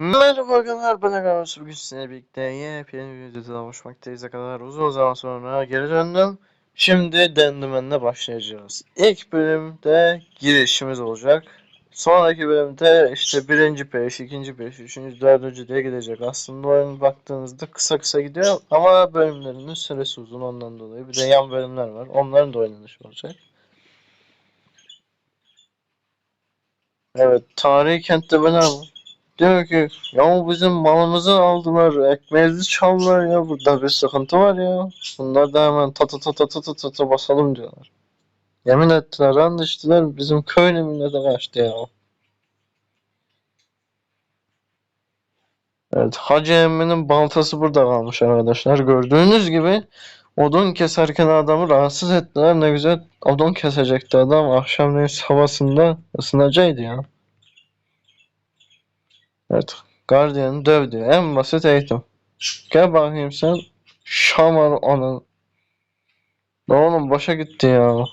Merhaba arkadaşlar ben Agaros bugün sizinle birlikte yepyeni bir videoda buluşmaktayız. Kadar uzun zaman sonra geri döndüm. Şimdi Dendimen'le başlayacağız. İlk bölümde girişimiz olacak. Sonraki bölümde işte birinci peş, ikinci peş, üçüncü, dördüncü diye gidecek. Aslında oyun baktığınızda kısa kısa gidiyor ama bölümlerinin süresi uzun. Ondan dolayı Bir de yan bölümler var. Onların da oynanışı olacak. Evet tarihi kentte ben abi diyor ki ya bizim malımızı aldılar, ekmeğimizi çaldılar ya burada bir sıkıntı var ya. Bunlar da hemen ta ta ta ta ta ta ta basalım diyorlar. Yemin ettiler, and içtiler bizim köy de kaçtı ya. Evet, Hacı Emmi'nin baltası burada kalmış arkadaşlar. Gördüğünüz gibi odun keserken adamı rahatsız ettiler. Ne güzel odun kesecekti adam. Akşamleyin havasında ısınacaktı ya. Evet. Guardian'ı döv diyor. En basit eğitim. Gel bakayım sen. Şamar onun. Ne oğlum başa gitti ya.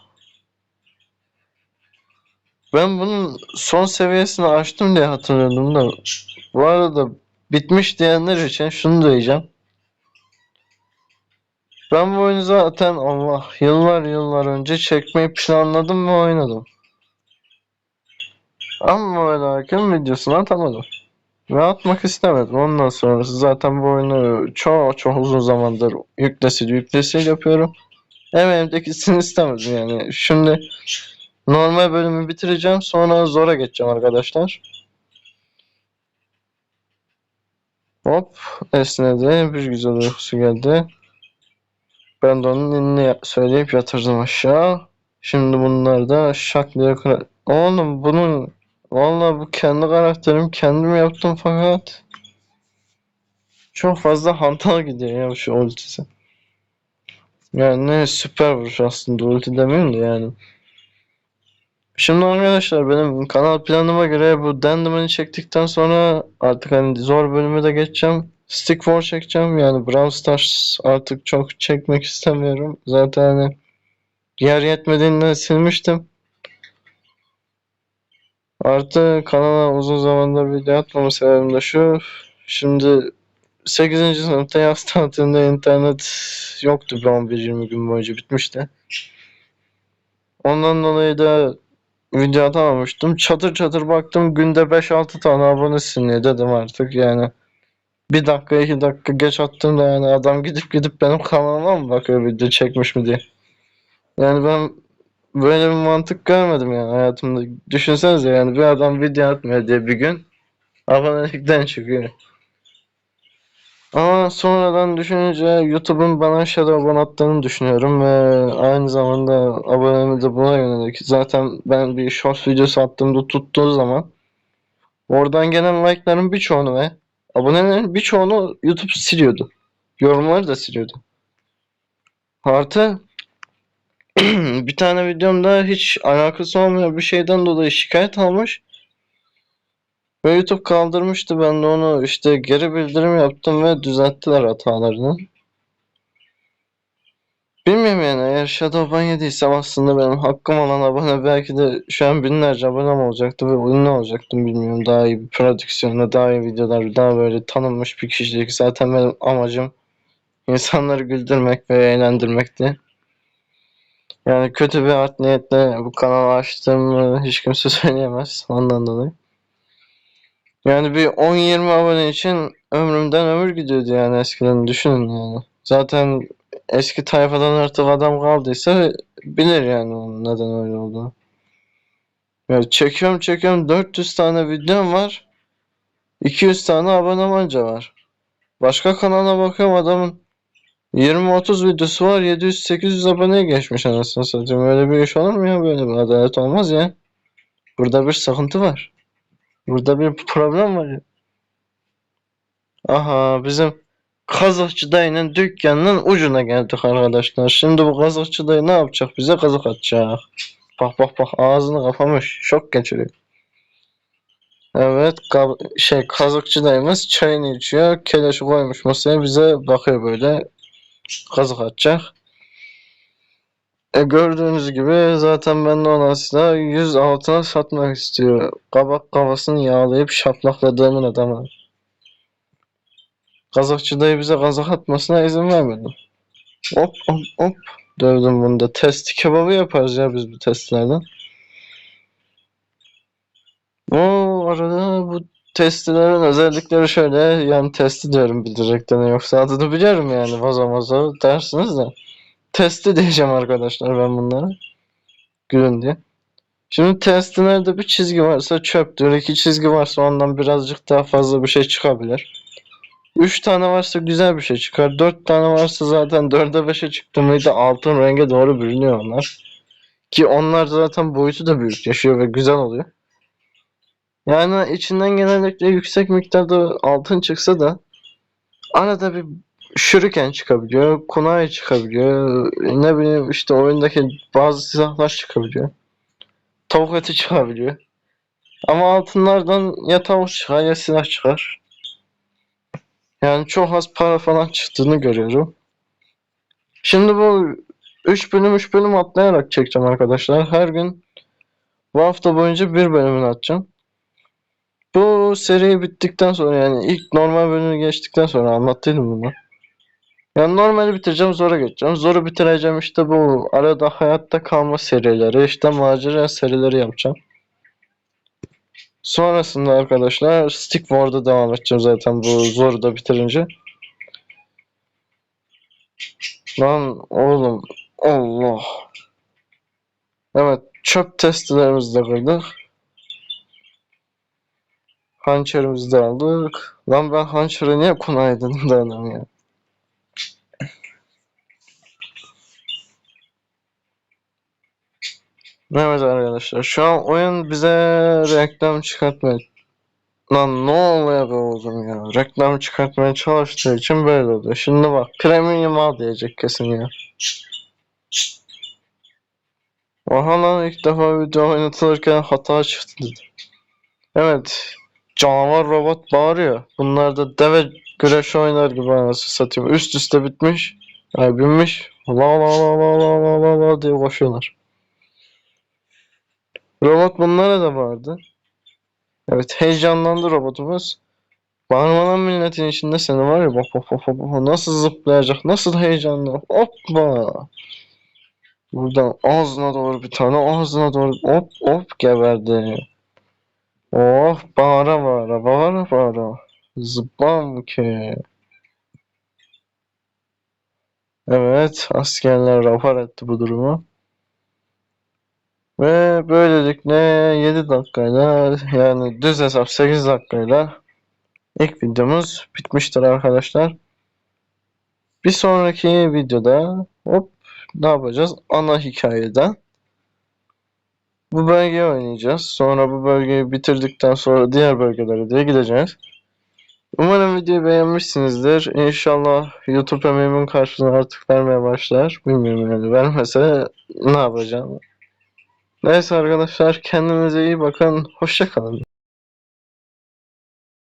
Ben bunun son seviyesini açtım diye hatırlıyordum da. Bu arada bitmiş diyenler için şunu diyeceğim. Ben bu oyunu zaten Allah yıllar yıllar önce çekmeyi planladım ve oynadım. Ama oynarken videosunu atamadım. Ve atmak istemedim. Ondan sonrası zaten bu oyunu çok çok uzun zamandır yüklesil yüklesil yapıyorum. Emeğimdekisini istemedim yani. Şimdi normal bölümü bitireceğim. Sonra zora geçeceğim arkadaşlar. Hop esnedi. Bir güzel uykusu geldi. Ben de onun ninni söyleyip yatırdım aşağı. Şimdi bunlar da şak diye. Oğlum bunun Vallahi bu kendi karakterim kendim yaptım fakat çok fazla hantal gidiyor ya şu ultisi. Yani ne süper vuruş aslında ulti demeyeyim de yani. Şimdi arkadaşlar benim kanal planıma göre bu Dendiman'ı çektikten sonra artık hani zor bölüme de geçeceğim. Stick War çekeceğim yani Brawl Stars artık çok çekmek istemiyorum. Zaten hani yer yetmediğinden silmiştim. Artı kanala uzun zamandır video atmama sebebim de şu. Şimdi 8. sınıfta yaz tatilinde internet yoktu bir 11-20 gün boyunca bitmişti. Ondan dolayı da video atamamıştım. Çatır çatır baktım günde 5-6 tane abone siliniyor dedim artık yani. Bir dakika iki dakika geç attığımda yani adam gidip gidip benim kanalıma mı bakıyor video çekmiş mi diye. Yani ben böyle bir mantık görmedim yani hayatımda. Düşünsenize yani bir adam video atmıyor diye bir gün abonelikten çıkıyor. Ama sonradan düşününce YouTube'un bana shadow ban attığını düşünüyorum ve aynı zamanda abonemi de buna yönelik. Zaten ben bir short videosu attığımda tuttuğu zaman oradan gelen like'ların birçoğunu ve abonelerin birçoğunu YouTube siliyordu. Yorumları da siliyordu. Artı bir tane videomda hiç alakası olmayan bir şeyden dolayı şikayet almış. Ve YouTube kaldırmıştı. Ben de onu işte geri bildirim yaptım ve düzelttiler hatalarını. Bilmiyorum yani eğer Shadowban yediysem aslında benim hakkım olan abone belki de şu an binlerce abonem olacaktı ve ünlü olacaktım bilmiyorum. Daha iyi bir prodüksiyonla, daha iyi videolar, daha böyle tanınmış bir kişilik. Zaten benim amacım insanları güldürmek ve eğlendirmekti. Yani kötü bir art niyetle bu kanalı açtığımı hiç kimse söyleyemez ondan dolayı. Yani bir 10-20 abone için ömrümden ömür gidiyordu yani eskiden düşünün yani. Zaten eski tayfadan artık adam kaldıysa bilir yani onun neden öyle olduğunu. Ya çekiyorum çekiyorum 400 tane videom var. 200 tane abonem anca var. Başka kanala bakıyorum adamın 20-30 videosu var 700-800 aboneye geçmiş anasını satayım. Öyle bir iş olur mu ya böyle bir adalet olmaz ya. Burada bir sıkıntı var. Burada bir problem var ya. Aha bizim kazıkçı dayının dükkanının ucuna geldik arkadaşlar. Şimdi bu kazıkçı dayı ne yapacak? Bize kazık atacak. Bak bak bak ağzını kapamış. Şok geçiriyor. Evet şey kazıkçı dayımız çayını içiyor. Keleşi koymuş masaya bize bakıyor böyle. Kazık. E gördüğünüz gibi zaten ben de ona silah 100 altına satmak istiyor. Kabak kafasını yağlayıp şaplakladığımın adamı. Kazakçı dayı bize kazak atmasına izin vermedim. Hop hop hop. Dövdüm bunu da. Testi kebabı yaparız ya biz bu testlerden. O arada bu testilerin özellikleri şöyle. Yani testi diyorum bildirecekten yoksa adını biliyorum yani vazo vazo dersiniz de. Testi diyeceğim arkadaşlar ben bunlara. Gülün diye. Şimdi testlerde bir çizgi varsa çöptür. iki çizgi varsa ondan birazcık daha fazla bir şey çıkabilir. Üç tane varsa güzel bir şey çıkar. Dört tane varsa zaten dörde beşe çıktı mıydı altın renge doğru bürünüyor onlar. Ki onlar zaten boyutu da büyük yaşıyor ve güzel oluyor. Yani içinden genellikle yüksek miktarda altın çıksa da arada bir şuriken çıkabiliyor, kunai çıkabiliyor, ne bileyim işte oyundaki bazı silahlar çıkabiliyor. Tavuk eti çıkabiliyor. Ama altınlardan ya tavuk çıkar ya silah çıkar. Yani çok az para falan çıktığını görüyorum. Şimdi bu 3 bölüm 3 bölüm atlayarak çekeceğim arkadaşlar. Her gün bu hafta boyunca bir bölümünü atacağım. Bu seri bittikten sonra yani ilk normal bölümü geçtikten sonra anlattıydım bunu. Yani normali bitireceğim zora geçeceğim. Zoru bitireceğim işte bu arada hayatta kalma serileri işte macera serileri yapacağım. Sonrasında arkadaşlar Stick War'da devam edeceğim zaten bu zoru da bitirince. Lan oğlum Allah. Evet çöp testlerimizi de kırdık. Hançerimizi de aldık. Lan ben hançere niye kunay dedim de adam ya. Evet arkadaşlar şu an oyun bize reklam çıkartmaya Lan ne oluyor be oğlum ya reklam çıkartmaya çalıştığı için böyle oluyor. Şimdi bak premium al diyecek kesin ya. Oha lan ilk defa video oynatılırken hata çıktı dedi. Evet canavar robot bağırıyor. Bunlar da deve güreşi oynar gibi anasını satayım. Üst üste bitmiş. Yani binmiş. La la la la la la la la diye koşuyorlar. Robot bunlara da vardı. Evet heyecanlandı robotumuz. Bağırmadan milletin içinde seni var ya bak bak bak bak, nasıl zıplayacak nasıl heyecanlı hoppa. Buradan ağzına doğru bir tane ağzına doğru hop hop geberdi. Oh bağıra bağıra bağıra bağıra. Zıplam ki. Evet askerler rapor etti bu durumu. Ve böylelikle 7 dakikayla yani düz hesap 8 dakikayla ilk videomuz bitmiştir arkadaşlar. Bir sonraki videoda hop ne yapacağız? Ana hikayeden bu bölgeyi oynayacağız. Sonra bu bölgeyi bitirdikten sonra diğer bölgelere de gideceğiz. Umarım videoyu beğenmişsinizdir. İnşallah YouTube emeğimin karşılığını artık vermeye başlar. Bilmiyorum yani vermese ne yapacağım. Neyse arkadaşlar kendinize iyi bakın. Hoşça kalın.